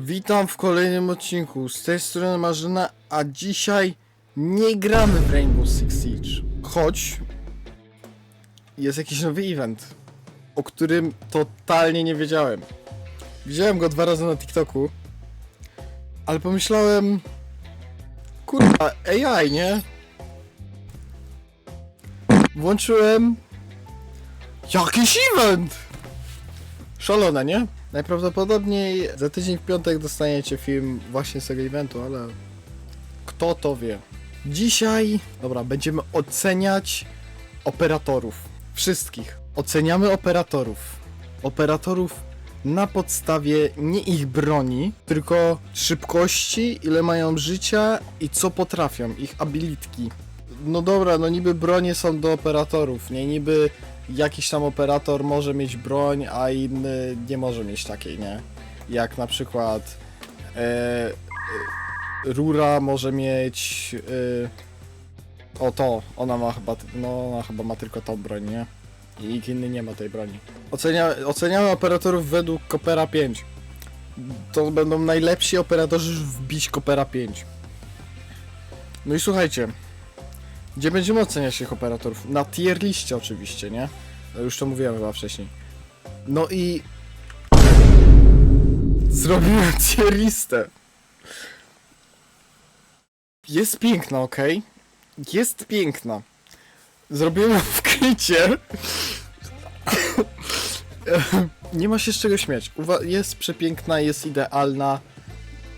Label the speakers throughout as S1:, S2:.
S1: Witam w kolejnym odcinku. Z tej strony Marzyna, a dzisiaj nie gramy w Rainbow Six Siege. Choć jest jakiś nowy event, o którym totalnie nie wiedziałem. Widziałem go dwa razy na TikToku, ale pomyślałem, kurwa, AI, nie? Włączyłem jakiś event! Szalone, nie? Najprawdopodobniej za tydzień w piątek dostaniecie film właśnie z tego eventu, ale kto to wie. Dzisiaj, dobra, będziemy oceniać operatorów. Wszystkich. Oceniamy operatorów. Operatorów na podstawie nie ich broni, tylko szybkości, ile mają życia i co potrafią, ich abilitki. No dobra, no niby bronie są do operatorów, nie? Niby jakiś tam operator może mieć broń, a inny nie może mieć takiej, nie? Jak na przykład e, e, Rura może mieć e, o to, ona ma chyba, no ona chyba ma tylko tą broń, nie? I nikt inny nie ma tej broni. Ocenia, oceniamy operatorów według Kopera 5. To będą najlepsi operatorzy wbić Kopera 5. No i słuchajcie, gdzie będziemy oceniać tych operatorów? Na tier liście oczywiście, nie? No Już to mówiłem chyba wcześniej. No i... Zrobiłem tier listę. Jest piękna, ok? Jest piękna. Zrobiłem ją w krycie. Nie ma się z czego śmiać. Uwa- jest przepiękna, jest idealna.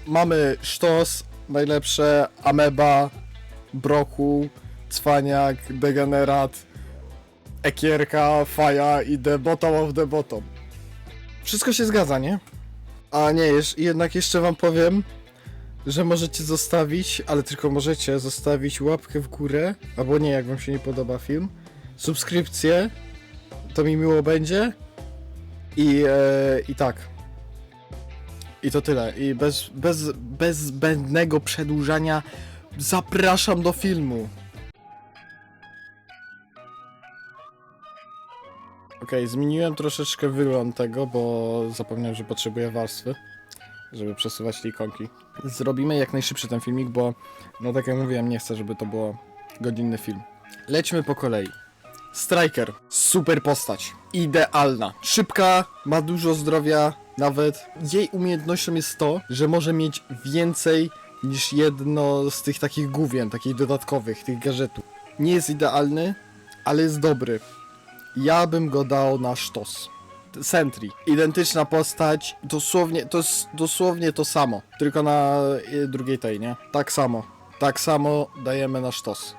S1: Mamy sztos, najlepsze, ameba, broku, cwaniak, degenerat, ekierka, faja i the bottom of the bottom. Wszystko się zgadza, nie? A nie, jeż- jednak jeszcze wam powiem, że możecie zostawić, ale tylko możecie zostawić łapkę w górę, albo nie, jak wam się nie podoba film, subskrypcję, to mi miło będzie i, e, i tak. I to tyle. I bez, bez, bez zbędnego przedłużania zapraszam do filmu. Okej, zmieniłem troszeczkę wygląd tego, bo zapomniałem, że potrzebuję warstwy, żeby przesuwać te ikonki. Zrobimy jak najszybszy ten filmik, bo no tak jak mówiłem, nie chcę, żeby to było godzinny film. Lećmy po kolei. Striker, super postać, idealna, szybka, ma dużo zdrowia, nawet jej umiejętnością jest to, że może mieć więcej niż jedno z tych takich główien, takich dodatkowych, tych gadżetów. Nie jest idealny, ale jest dobry. Ja bym go dał na sztos. Sentry. Identyczna postać, dosłownie, to jest dosłownie to samo, tylko na y, drugiej tej, nie? Tak samo. Tak samo dajemy na sztos.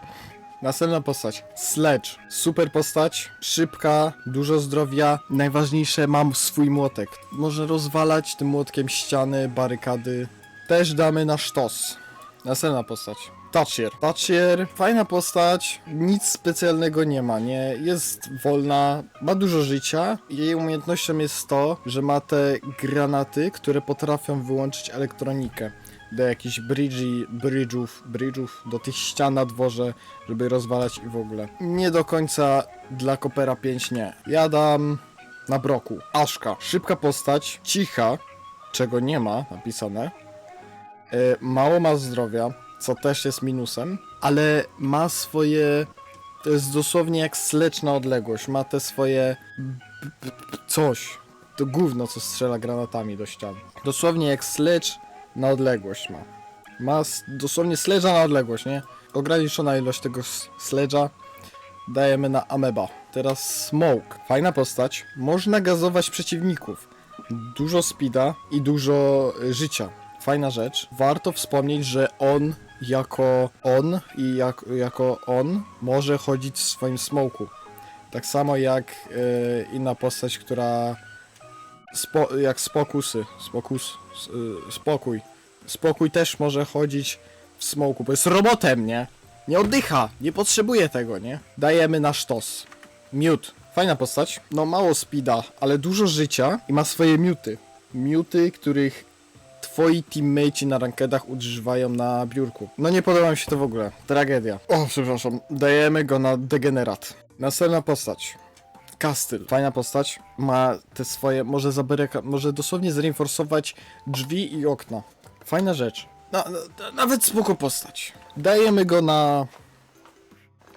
S1: Następna postać. Sledge. Super postać, szybka, dużo zdrowia. Najważniejsze, mam swój młotek. Może rozwalać tym młotkiem ściany, barykady. Też damy na sztos. Następna postać. Thatcher. Thatcher, fajna postać, nic specjalnego nie ma, nie? Jest wolna, ma dużo życia. Jej umiejętnością jest to, że ma te granaty, które potrafią wyłączyć elektronikę. Do jakichś bridge'i, bridge'ów, bridge'ów, do tych ścian na dworze, żeby rozwalać i w ogóle. Nie do końca dla Kopera 5 nie. Ja dam na broku. Aszka, szybka postać, cicha, czego nie ma napisane. E, mało ma zdrowia, co też jest minusem, ale ma swoje. To jest dosłownie jak slecz na odległość. Ma te swoje. coś. To gówno, co strzela granatami do ścian. Dosłownie jak sledge na odległość ma. Ma dosłownie sledge'a na odległość, nie? Ograniczona ilość tego s- sledge'a. Dajemy na ameba. Teraz smoke. Fajna postać. Można gazować przeciwników. Dużo speeda i dużo y, życia. Fajna rzecz. Warto wspomnieć, że on jako on i jak, jako on może chodzić w swoim smoku. Tak samo jak y, inna postać, która spo, jak spokusy, spokus, y, spokój. Spokój też może chodzić w smoku, bo jest robotem, nie? Nie oddycha, nie potrzebuje tego, nie? Dajemy na sztos. Miód. Fajna postać. No mało speeda, ale dużo życia i ma swoje miuty. Miuty, których twoi teammate'i na rankedach używają na biurku. No nie podoba mi się to w ogóle. Tragedia. O, przepraszam. Dajemy go na degenerat. Następna postać. Castyl. Fajna postać. Ma te swoje, może zabaryka, może dosłownie zreinforsować drzwi i okna. Fajna rzecz. No, no, nawet spoko postać. Dajemy go na...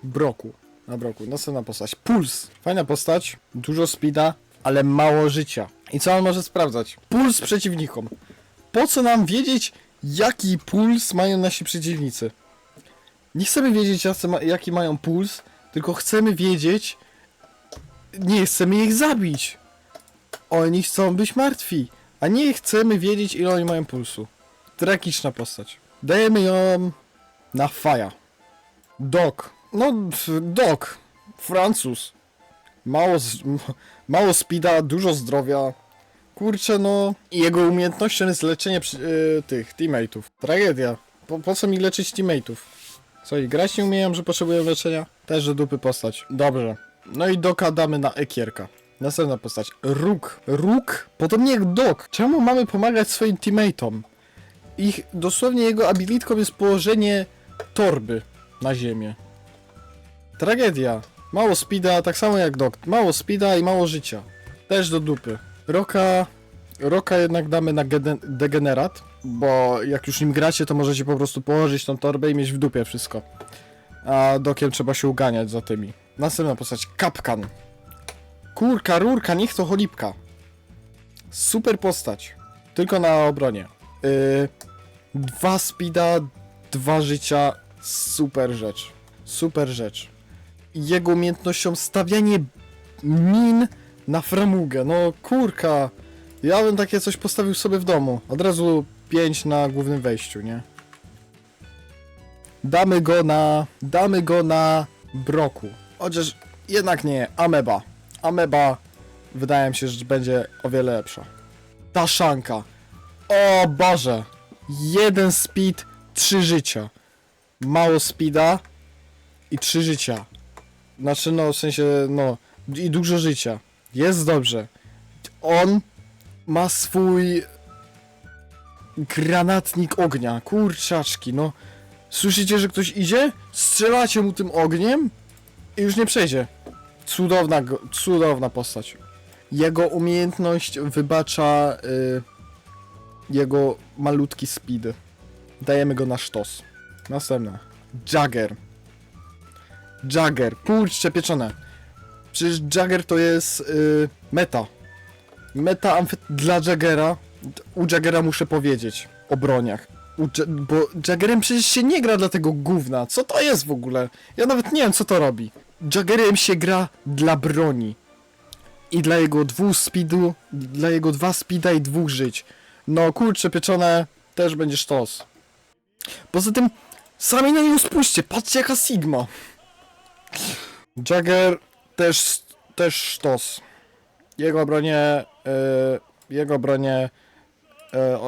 S1: Broku. Na broku. Następna postać. Puls. Fajna postać. Dużo speeda, ale mało życia. I co on może sprawdzać? Puls przeciwnikom. Po co nam wiedzieć, jaki puls mają nasi przeciwnicy? Nie chcemy wiedzieć, jaki mają puls, tylko chcemy wiedzieć, nie chcemy ich zabić. Oni chcą być martwi, a nie chcemy wiedzieć, ile oni mają pulsu. Tragiczna postać. Dajemy ją na faja. Dok. No, Dok. Francuz. Mało, mało speeda, dużo zdrowia. Kurczę, no. Jego umiejętnością jest leczenie przy, y, tych teammateów. Tragedia. Po, po co mi leczyć teammateów? Co i grać nie umieją, że potrzebują leczenia? Też do dupy postać. Dobrze. No i Doka damy na Ekierka. Następna postać. Róg. Róg? Podobnie jak Dok. Czemu mamy pomagać swoim teammateom? Ich, dosłownie jego abilitką jest położenie torby na ziemię. Tragedia. Mało speeda, tak samo jak Dok. Mało speeda i mało życia. Też do dupy. Roka... Roka jednak damy na degenerat, bo jak już nim gracie, to możecie po prostu położyć tą torbę i mieć w dupie wszystko. A dokiem trzeba się uganiać za tymi. Następna postać, Kapkan. Kurka, rurka, niech to cholipka. Super postać. Tylko na obronie. Yy, dwa speeda, dwa życia. Super rzecz. Super rzecz. Jego umiejętnością stawianie min na framugę. No kurka. Ja bym takie coś postawił sobie w domu. Od razu 5 na głównym wejściu, nie? Damy go na... Damy go na Broku. Chociaż jednak nie, Ameba. Ameba wydaje mi się, że będzie o wiele lepsza. Taszanka. O Boże. Jeden speed, trzy życia. Mało speeda i trzy życia. Znaczy no, w sensie, no, i dużo życia. Jest dobrze. On ma swój granatnik ognia. Kurczaczki, no. Słyszycie, że ktoś idzie? Strzelacie mu tym ogniem i już nie przejdzie. Cudowna, cudowna postać. Jego umiejętność wybacza y, jego malutki speed. Dajemy go na sztos. Następna. Jagger. Jagger. Kurczę pieczone. Przecież Jagger to jest y, meta. Meta dla Jaggera. U Jaggera muszę powiedzieć o broniach. Bo Jaggerem przecież się nie gra dla tego gówna. Co to jest w ogóle? Ja nawet nie wiem co to robi. Jaggerem się gra dla broni. I dla jego dwóch speedu, dla jego dwa speeda i dwóch żyć. No kurczę pieczone też będzie sztos. Poza tym sami na niego spójrzcie, patrzcie jaka Sigma. Jagger też, też sztos. Jego bronie, y, jego bronie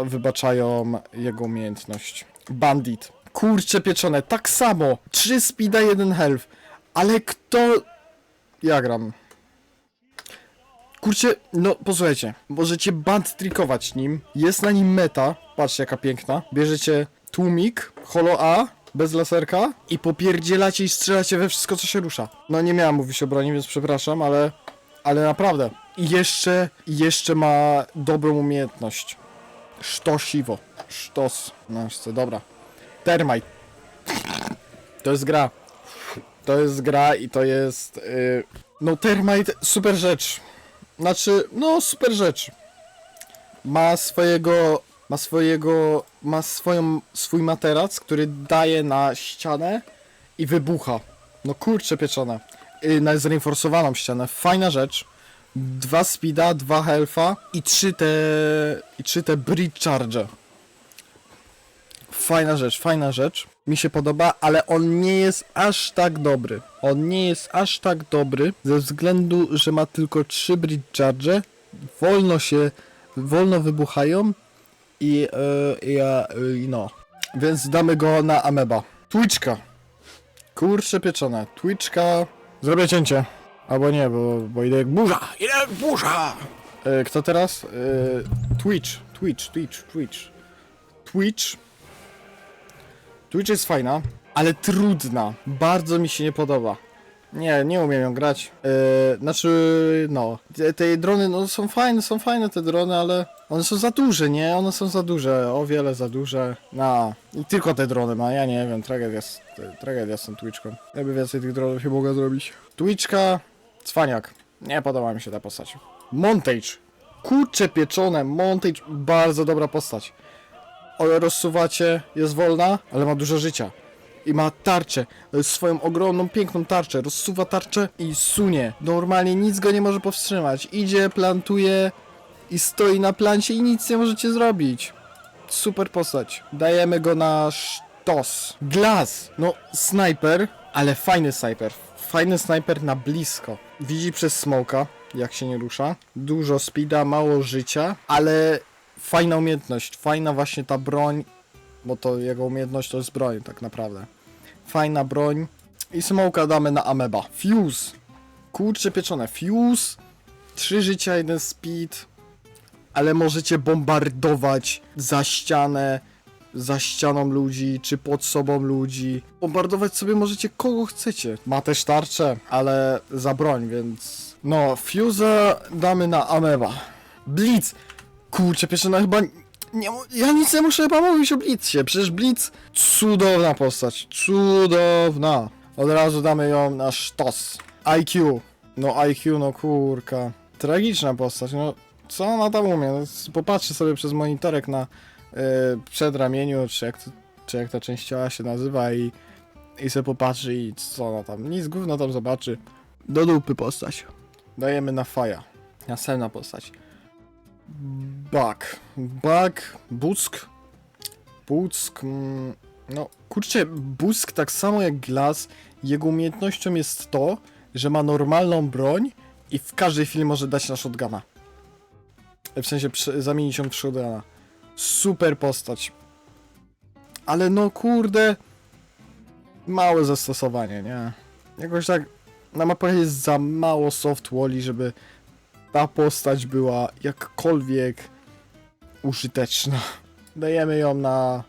S1: y, wybaczają jego umiejętność. Bandit. Kurcze pieczone, tak samo. 3 speeda, 1 health. Ale kto... Ja gram. Kurczę, no posłuchajcie, możecie band trikować nim, jest na nim meta, patrzcie jaka piękna, bierzecie tłumik, holo A, bez laserka i popierdzielacie i strzelacie we wszystko co się rusza. No nie miałem mówić o broni, więc przepraszam, ale, ale naprawdę. I jeszcze, i jeszcze ma dobrą umiejętność. Sztosiwo. Sztos. No co, dobra. Termite. To jest gra. To jest gra i to jest... Yy... No Termite, super rzecz. Znaczy, no super rzecz. Ma swojego, ma swojego, ma swoją, swój materac, który daje na ścianę i wybucha. No kurczę pieczone. Yy, na zreinforsowaną ścianę. Fajna rzecz. Dwa speeda, dwa healtha i trzy te, i trzy te bridge charge. Fajna rzecz, fajna rzecz. Mi się podoba, ale on nie jest aż tak dobry. On nie jest aż tak dobry ze względu, że ma tylko 3 bridge charge. Wolno się, wolno wybuchają i, e, i, no. Więc damy go na ameba. Twitchka. Kurczę pieczone. Twitchka. Zrobię cięcie. Albo nie, bo, bo idę jak burza. Idę jak burza. E, kto teraz? E, Twitch. Twitch, Twitch, Twitch. Twitch. Twitch jest fajna, ale trudna. Bardzo mi się nie podoba. Nie, nie umiem ją grać. Yy, znaczy, no. Te, te drony, no są fajne, są fajne te drony, ale one są za duże, nie? One są za duże, o wiele za duże. No. I tylko te drony ma, ja nie wiem, tragedia z, tragedia z tą Twitchką. Jakby więcej tych dronów się mogło zrobić. Twitchka, cwaniak. Nie podoba mi się ta postać. Montage. Kurcze pieczone, Montage, bardzo dobra postać. O, rozsuwacie, jest wolna, ale ma dużo życia. I ma tarczę, e, swoją ogromną, piękną tarczę. Rozsuwa tarczę i sunie. Normalnie nic go nie może powstrzymać. Idzie, plantuje i stoi na plancie i nic nie możecie zrobić. Super postać. Dajemy go na sztos. Glass. No, snajper, ale fajny snajper. Fajny snajper na blisko. Widzi przez smoka, jak się nie rusza. Dużo speeda, mało życia, ale fajna umiejętność. Fajna właśnie ta broń, bo to jego umiejętność to jest broń tak naprawdę. Fajna broń. I smoka damy na ameba. Fuse. Kurcze pieczone. Fuse. Trzy życia, jeden speed. Ale możecie bombardować za ścianę, za ścianą ludzi, czy pod sobą ludzi. Bombardować sobie możecie kogo chcecie. Ma też tarczę, ale za broń, więc... No, Fuse'a damy na ameba. Blitz. Kurczę, pieczona chyba... Nie, ja nic nie muszę chyba mówić o Blitzcie. Przecież Blitz cudowna postać. Cudowna. Od razu damy ją na sztos. IQ. No IQ, no kurka. Tragiczna postać, no co ona tam umie? No, popatrzy sobie przez monitorek na yy, przedramieniu, czy jak, czy jak ta część ciała się nazywa i, i sobie popatrzy i co ona tam, nic gówno tam zobaczy. Do dupy postać. Dajemy na faja. Następna postać. Bak. Bak. Buck. Buck. Mm, no, kurczę, Busk tak samo jak Glass, jego umiejętnością jest to, że ma normalną broń i w każdej chwili może dać na shotguna. W sensie zamienić ją w shotguna. Super postać. Ale no kurde. Małe zastosowanie, nie? Jakoś tak na mapach jest za mało soft żeby ta postać była jakkolwiek użyteczna. Dajemy ją na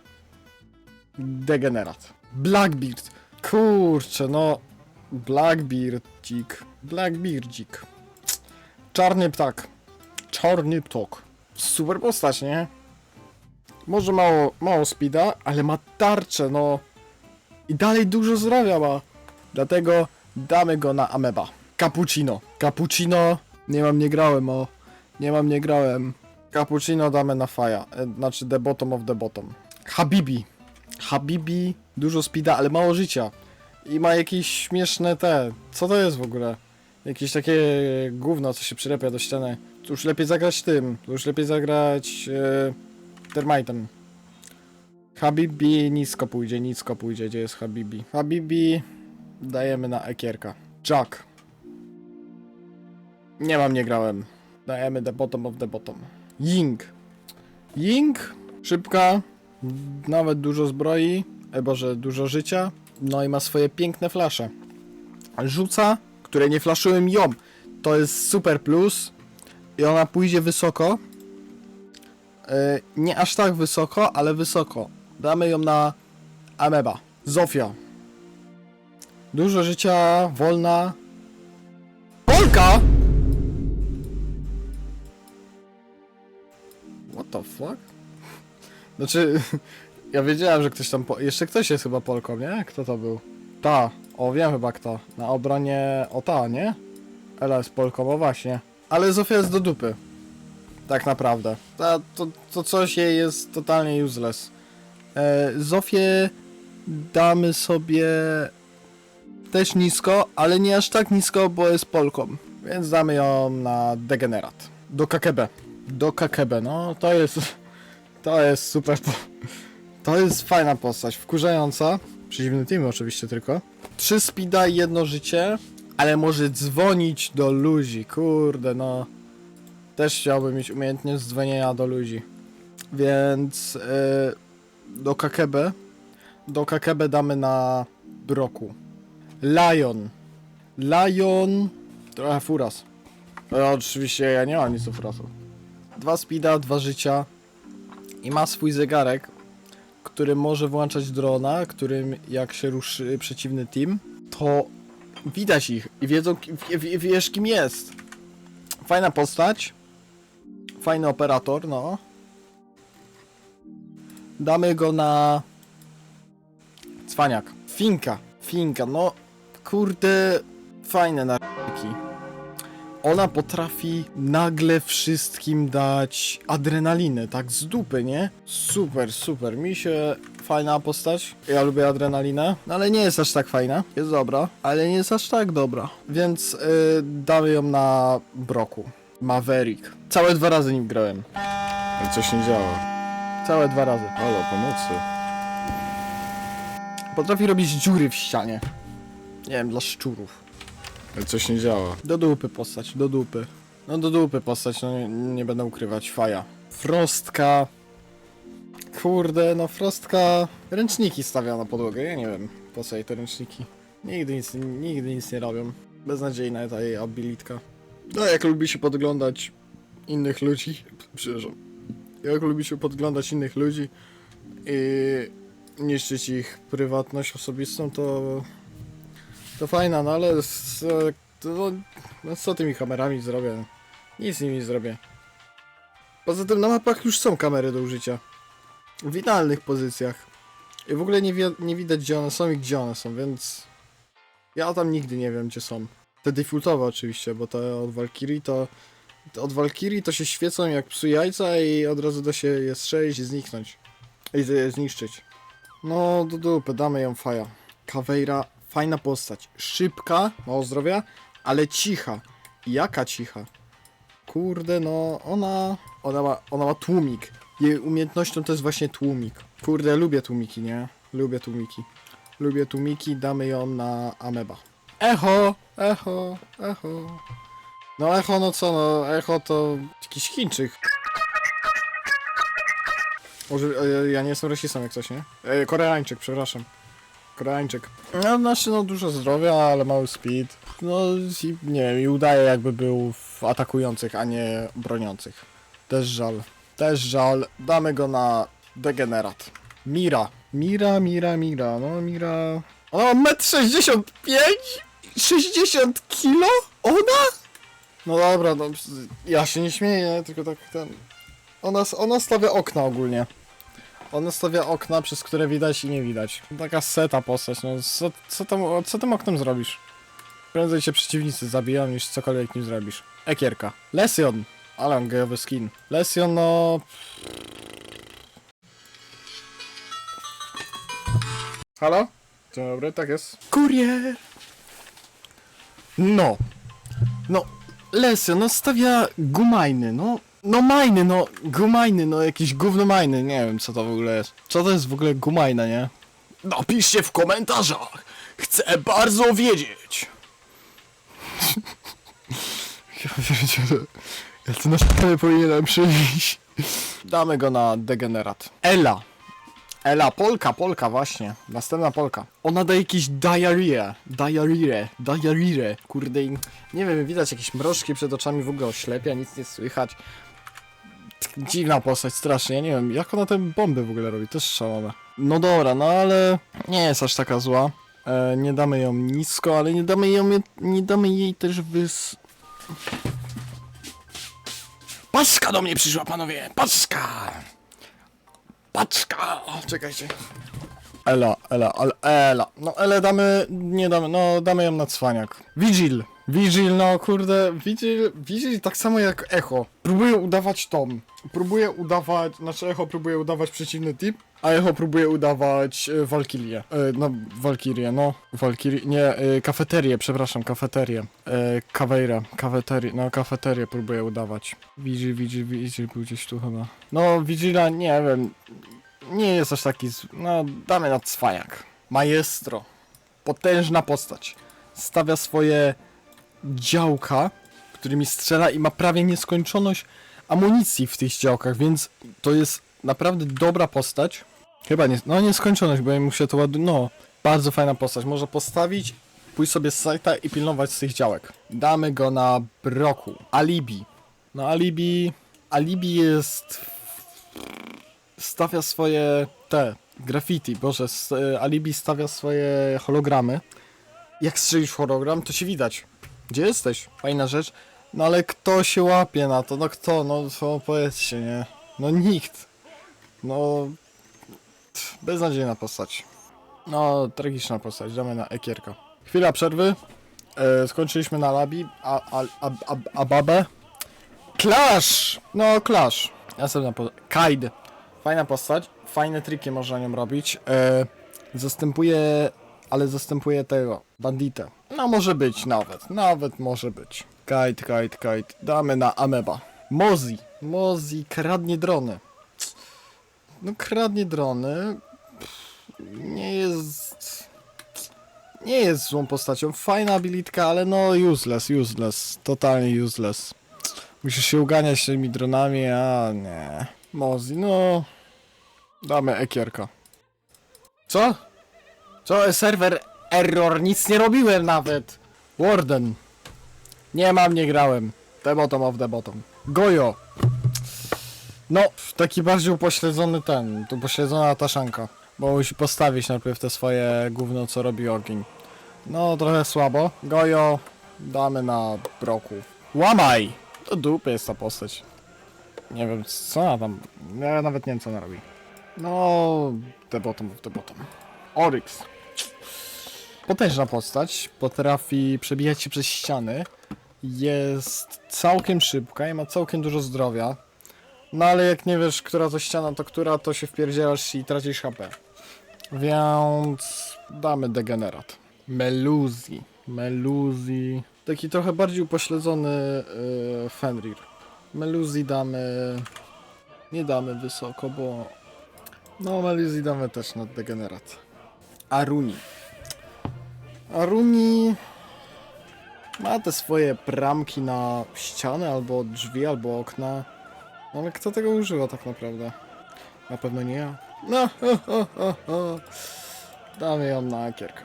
S1: Degenerat. Blackbeard. Kurczę, no. Blackbeardzik. Blackbeardzik. Czarny ptak. Czarny ptok. Super postać, nie? Może mało, mało speeda, ale ma tarczę, no. I dalej dużo zdrowia ma. Dlatego damy go na ameba. Cappuccino. Cappuccino. Nie mam, nie grałem, o. Nie mam, nie grałem. Cappuccino damy na faja. e, Znaczy the bottom of the bottom. Habibi. Habibi. Dużo speeda, ale mało życia. I ma jakieś śmieszne te. Co to jest w ogóle? Jakieś takie gówno, co się przylepia do ściany. To już lepiej zagrać tym. To już lepiej zagrać e, termitem. Habibi nisko pójdzie, nisko pójdzie. Gdzie jest Habibi? Habibi dajemy na ekierka. Jack. Nie mam, nie grałem. Dajemy the bottom of the bottom. Ying. Ying. Szybka. Nawet dużo zbroi. E, Boże, dużo życia. No i ma swoje piękne flasze. Rzuca, które nie flaszują ją. To jest super plus. I ona pójdzie wysoko. E, nie aż tak wysoko, ale wysoko. Damy ją na Ameba. Zofia. Dużo życia, wolna. Polka! What the fuck? Znaczy, ja wiedziałem, że ktoś tam. Po... Jeszcze ktoś jest chyba Polką, nie? Kto to był? Ta. O, wiem chyba kto. Na obronie. O ta, nie? Ela jest Polką, o właśnie. Ale Zofia jest do dupy. Tak naprawdę. To, to coś jej jest totalnie useless. E, Zofię damy sobie też nisko, ale nie aż tak nisko, bo jest Polką. Więc damy ją na degenerat. Do Kakebe. Do Kakebe, no to jest. To jest super. To jest fajna postać, wkurzająca. Przeciwny team oczywiście tylko. Trzy speeda i jedno życie, ale może dzwonić do ludzi. Kurde, no. Też chciałbym mieć umiejętność dzwonienia do ludzi. Więc yy, do Kakebe. Do Kakebe damy na Broku. Lion. Lion. Trochę furas. No, oczywiście ja nie mam nic do furasu. Dwa speeda, dwa życia. I ma swój zegarek, który może włączać drona, którym jak się ruszy przeciwny team, to Widać ich i wiedzą, wie, wiesz kim jest. Fajna postać. Fajny operator, no. Damy go na... Cwaniak. Finka. Finka, no... Kurde... Fajne narki. Ona potrafi nagle wszystkim dać adrenalinę, tak z dupy, nie? Super, super. Mi się fajna postać. Ja lubię adrenalinę, no ale nie jest aż tak fajna. Jest dobra, ale nie jest aż tak dobra. Więc yy, damy ją na broku. Maverick. Całe dwa razy nim grałem.
S2: Ale coś nie działa.
S1: Całe dwa razy.
S2: Halo, pomocy.
S1: Potrafi robić dziury w ścianie. Nie wiem, dla szczurów.
S2: Ale coś nie działa.
S1: Do dupy postać, do dupy. No do dupy postać, no nie, nie będę ukrywać, faja. Frostka. Kurde, no Frostka ręczniki stawia na podłogę, ja nie wiem po co jej te ręczniki. Nigdy nic, nigdy nic nie robią. Beznadziejna ta jej abilitka. No jak lubi się podglądać innych ludzi, przepraszam. Jak lubi się podglądać innych ludzi i niszczyć ich prywatność osobistą, to to fajna, no ale z, to, no co tymi kamerami zrobię? Nic z nimi nie zrobię. Poza tym na mapach już są kamery do użycia. W idealnych pozycjach. I w ogóle nie, wie, nie widać gdzie one są i gdzie one są, więc... Ja tam nigdy nie wiem gdzie są. Te defaultowe oczywiście, bo te od Valkyrie to... Od Valkyrie to się świecą jak psu jajca i od razu da się je strzelić i zniknąć. I zniszczyć. No do dupy, damy ją faja. Caveira, fajna postać. Szybka, mało zdrowia, ale cicha. Jaka cicha? Kurde, no ona... Ona ma, ona ma tłumik. Jej umiejętnością to jest właśnie tłumik. Kurde, lubię tłumiki, nie? Lubię tłumiki. Lubię tłumiki, damy ją na ameba. Echo, echo, echo. No echo, no co, no echo to jakiś Chińczyk. Może, e, ja nie jestem rasistą jak coś, nie? E, Koreańczyk, przepraszam. Koreańczyk. No, znaczy, no dużo zdrowia, ale mały speed. No, i, nie wiem, i udaje jakby był w atakujących, a nie broniących. Też żal. Też żal. Damy go na degenerat. Mira. Mira, Mira, Mira. No, Mira... Ona ma 1,65 60 kilo? Ona? No dobra, no ja się nie śmieję, tylko tak ten... Ona, ona stawia okna ogólnie. Ona stawia okna, przez które widać i nie widać. Taka seta postać, no co, co, tam, co tym oknem zrobisz? Prędzej cię przeciwnicy zabiją niż cokolwiek nim zrobisz. Ekierka. Lesion! Ale on gejowy skin. Lesion no... Halo? Dzień dobry, tak jest. Kurier! No. No, Lesion, no stawia gumajny, no. No majny, no, gumajny, no jakiś gówno majny, nie wiem co to w ogóle jest. Co to jest w ogóle gumajna, nie? Napiszcie w komentarzach! Chcę bardzo wiedzieć! ja pierdzielę. Ja to na szpilę powinienem przyjść. Damy go na degenerat. Ela. Ela, Polka, Polka, właśnie. Następna Polka. Ona da jakiś diarrhea. Diarrhea. Diarrhea. Kurde, i nie wiem, widać jakieś mrożki przed oczami, w ogóle oślepia, nic nie słychać. Dziwna postać, strasznie, ja nie wiem, jak ona te bomby w ogóle robi, też szalone. No dobra, no ale nie jest aż taka zła. E, nie damy ją nisko, ale nie damy, ją, nie damy jej też wys... Paczka do mnie przyszła, panowie! Paczka! Paczka! O, czekajcie. Ela, Ela, ale Ela. No Ele damy, nie damy, no damy ją na cwaniak. Vigil. Vigil, no kurde, Vigil, Vigil tak samo jak Echo. Próbuje udawać Tom. Próbuje udawać, znaczy Echo próbuje udawać przeciwny typ, a Echo próbuje udawać e, Valkyrię. E, no, Valkyrię, no. Valkyrię, nie, e, kafeterię, przepraszam, kafeterię. E, Caveira, kafeterię, no kafeterię próbuje udawać. Vigil, Vigil, Vigil był gdzieś tu chyba. No, Vigila, nie wiem, nie jest aż taki. No, damy na cwaniak. Maestro. Potężna postać. Stawia swoje działka, którymi strzela i ma prawie nieskończoność amunicji w tych działkach, więc to jest naprawdę dobra postać. Chyba nie. No, nieskończoność, bo mu się to ładuje. No, bardzo fajna postać. Może postawić, pójść sobie z sajta i pilnować z tych działek. Damy go na broku. Alibi. No, alibi. Alibi jest stawia swoje te graffiti, boże, Alibi stawia swoje hologramy jak strzelisz hologram, to się widać. Gdzie jesteś? Fajna rzecz. No ale kto się łapie na to? No kto? No powiedzcie, nie? No nikt. No... Beznadziejna postać. No, tragiczna postać. Damy na ekierka. Chwila przerwy. E, skończyliśmy na Labi, a, a, a, a, a babę? Clash! No, Clash. Następna po... Kaid. Fajna postać, fajne triki można nią robić. E, zastępuje, ale zastępuje tego, banditę. No może być nawet, nawet może być. Kaid, kaid, kaid. Damy na Ameba. Mozi. Mozi kradnie drony. No kradnie drony. Nie jest... Nie jest złą postacią. Fajna abilitka, ale no useless, useless. Totalnie useless. Musisz się uganiać tymi dronami, a nie. Mozi, no... Damy ekierka. Co? Co? Serwer error, nic nie robiłem nawet. Warden. Nie mam, nie grałem. The bottom of the bottom. Gojo. No, taki bardziej upośledzony ten, upośledzona taszanka. Bo musi postawić najpierw te swoje gówno, co robi ogień. No, trochę słabo. Gojo, damy na broku. Łamaj! To dupy jest ta postać. Nie wiem, co ona tam... Ja nawet nie wiem, co ona robi. No, the bottom of the bottom. Oryx. Potężna postać, potrafi przebijać się przez ściany, jest całkiem szybka i ma całkiem dużo zdrowia. No ale jak nie wiesz, która to ściana, to która, to się wpierdzielasz i tracisz HP. Więc damy degenerat. Meluzi. Meluzi. Taki trochę bardziej upośledzony yy, Fenrir. Meluzi damy... Nie damy wysoko, bo... No, Meluzi damy też na degenerat. Aruni. Aruni... Ma te swoje bramki na ściany, albo drzwi, albo okna. No, ale kto tego używa tak naprawdę? Na pewno nie ja. No. Damy ją na kierkę.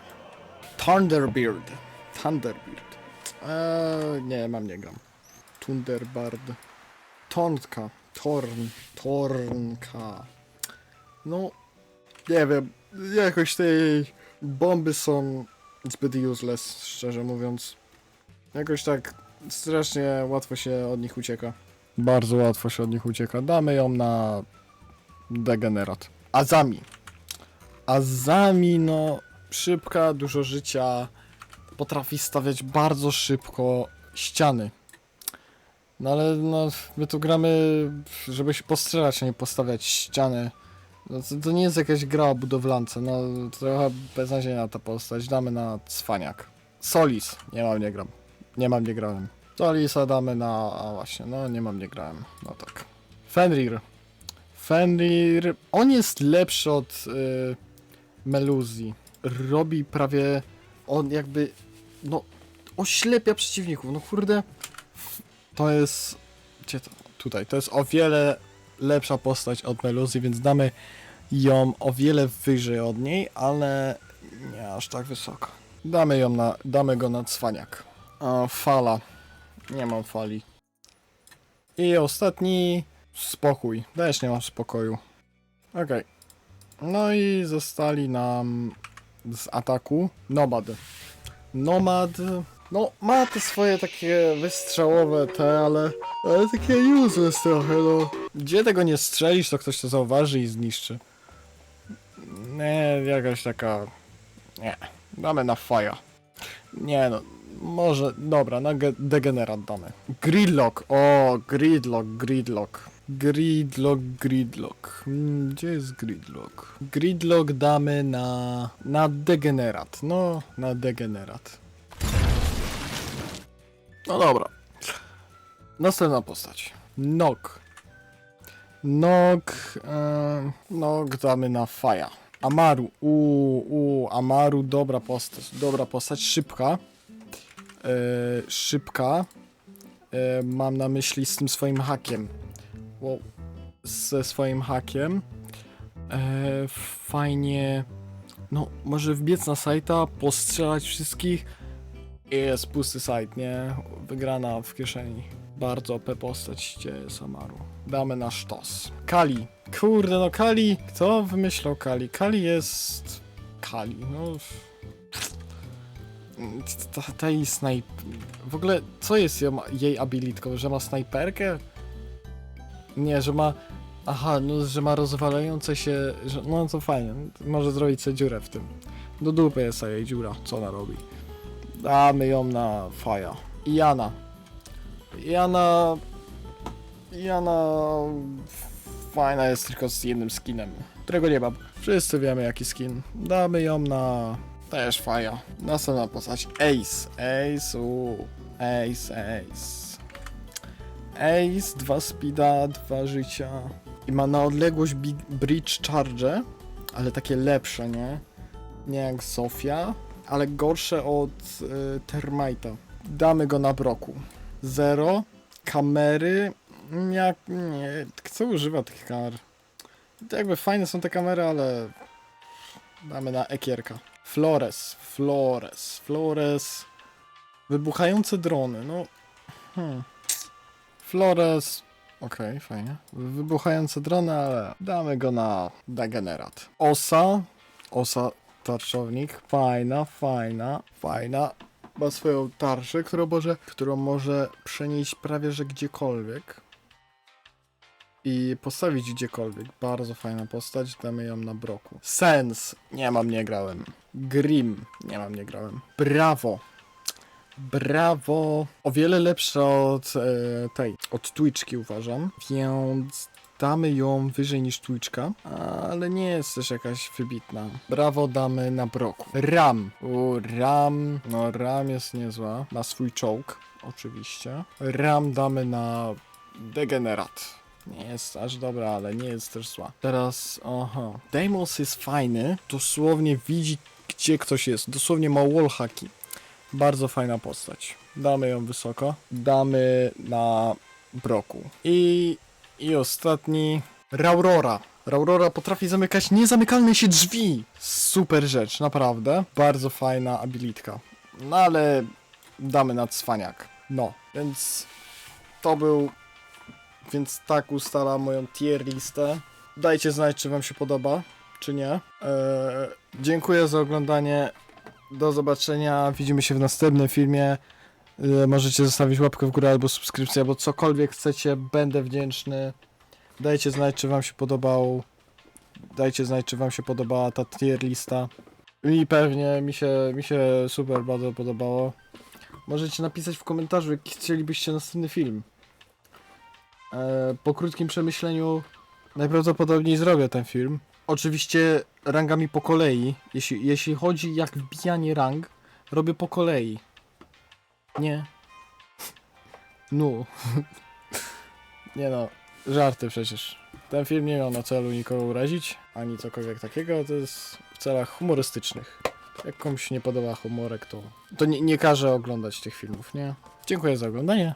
S1: Thunderbeard. Thunderbeard. Eee, nie, mam nie gram. Thunderbird. Tornka. Torn. Tornka. No, nie wiem. Jakoś tej bomby są zbyt useless, szczerze mówiąc. Jakoś tak strasznie łatwo się od nich ucieka. Bardzo łatwo się od nich ucieka. Damy ją na degenerat. Azami. Azami, no, szybka, dużo życia. Potrafi stawiać bardzo szybko ściany. No ale no, my tu gramy, żeby się postrzelać, a nie postawiać ściany. No, to, to nie jest jakaś gra o budowlance, no trochę beznadziejna ta postać. Damy na cwaniak. Solis. Nie mam, nie gram. Nie mam, nie grałem. Solisa damy na... A właśnie, no nie mam, nie grałem. No tak. Fenrir. Fenrir... On jest lepszy od y, Meluzji. Robi prawie... On jakby... No... Oślepia przeciwników. No kurde... To jest... Gdzie to? Tutaj. To jest o wiele lepsza postać od Meluzji, więc damy ją o wiele wyżej od niej, ale nie aż tak wysoko. Damy ją na... Damy go na cwaniak. A, fala. Nie mam fali. I ostatni spokój. Też nie mam spokoju. Okej. No i zostali nam z ataku Nomad. Nomad. No, ma te swoje takie wystrzałowe te, ale, ale takie useless trochę, no. Gdzie tego nie strzelisz, to ktoś to zauważy i zniszczy. Nie, jakaś taka... Nie. Damy na fire. Nie no, może, dobra, na ge- degenerat damy. Gridlock, o, gridlock, gridlock. Gridlock, gridlock. Mm, Gdzie jest gridlock? Gridlock damy na, na degenerat. No, na degenerat. No dobra. Następna postać. Nog. Nog, e, Nog damy na Faja. Amaru, uuu, uu, Amaru, dobra postać, dobra postać, szybka. E, szybka. E, mam na myśli z tym swoim hakiem. Wow. Ze swoim hakiem. E, fajnie. No, może wbiec na sajta, postrzelać wszystkich. Jest pusty sajt, nie? Wygrana w kieszeni. Bardzo OP postać, gdzie jest Amaru. Damy na sztos. Kali. Kurde, no Kali. Kto wymyślał Kali? Kali jest... Kali, no... Ta, ta jej snajp... W ogóle, co jest jej abilitką? Że ma snajperkę? Nie, że ma... Aha, no, że ma rozwalające się... Że... No to fajnie, może zrobić sobie dziurę w tym. Do dupy jest ta jej dziura, co ona robi. Damy ją na faja. I Jana. Jana... Jana... Fajna jest tylko z jednym skinem, którego nie mam. Wszyscy wiemy jaki skin. Damy ją na... Też faja. Następna postać. Ace. Ace, uuu. Ace, Ace. Ace, dwa speeda, dwa życia. I ma na odległość bridge charge, ale takie lepsze, nie? Nie jak Sofia, ale gorsze od y, Termite'a. Damy go na broku. Zero. Kamery. Jak, nie, kto używa tych kamer? To jakby fajne są te kamery, ale damy na ekierka. Flores, Flores, Flores. Wybuchające drony, no. Hmm. Flores. Okej, fajnie. Wybuchające drony, ale damy go na degenerat. Osa. Osa tarczownik. Fajna, fajna, fajna. Ma swoją tarczę, którą może, którą może przenieść prawie że gdziekolwiek. I postawić gdziekolwiek. Bardzo fajna postać. Damy ją na broku. Sens. Nie mam, nie grałem. Grim. Nie mam, nie grałem. Brawo. Brawo. O wiele lepsza od e, tej. Od Twitchki uważam. Więc damy ją wyżej niż Twitchka. Ale nie jest też jakaś wybitna. Brawo damy na broku. Ram. U, Ram. No Ram jest niezła. Ma swój czołg. Oczywiście. Ram damy na Degenerat. Nie jest aż dobra, ale nie jest też zła. Teraz, aha. Deimos jest fajny. Dosłownie widzi, gdzie ktoś jest. Dosłownie ma wallhacki. Bardzo fajna postać. Damy ją wysoko. Damy na broku. I, i ostatni. Raurora. Raurora potrafi zamykać niezamykalne się drzwi. Super rzecz, naprawdę. Bardzo fajna abilitka. No ale damy na cwaniak. No, więc to był więc tak ustala moją tier listę. Dajcie znać, czy wam się podoba, czy nie. Eee, dziękuję za oglądanie. Do zobaczenia. Widzimy się w następnym filmie. Eee, możecie zostawić łapkę w górę albo subskrypcję, albo cokolwiek chcecie. Będę wdzięczny. Dajcie znać, czy wam się podobał. Dajcie znać, czy wam się podobała ta tier lista. I pewnie mi się, mi się super bardzo podobało. Możecie napisać w komentarzu, jaki chcielibyście następny film. E, po krótkim przemyśleniu najprawdopodobniej zrobię ten film. Oczywiście rangami po kolei. Jeśli, jeśli chodzi jak wbijanie rang, robię po kolei. Nie. No. Nie no, żarty przecież. Ten film nie miał na celu nikogo urazić, ani cokolwiek takiego, to jest w celach humorystycznych. Jak komuś nie podoba humorek, to, to nie, nie każę oglądać tych filmów, nie? Dziękuję za oglądanie.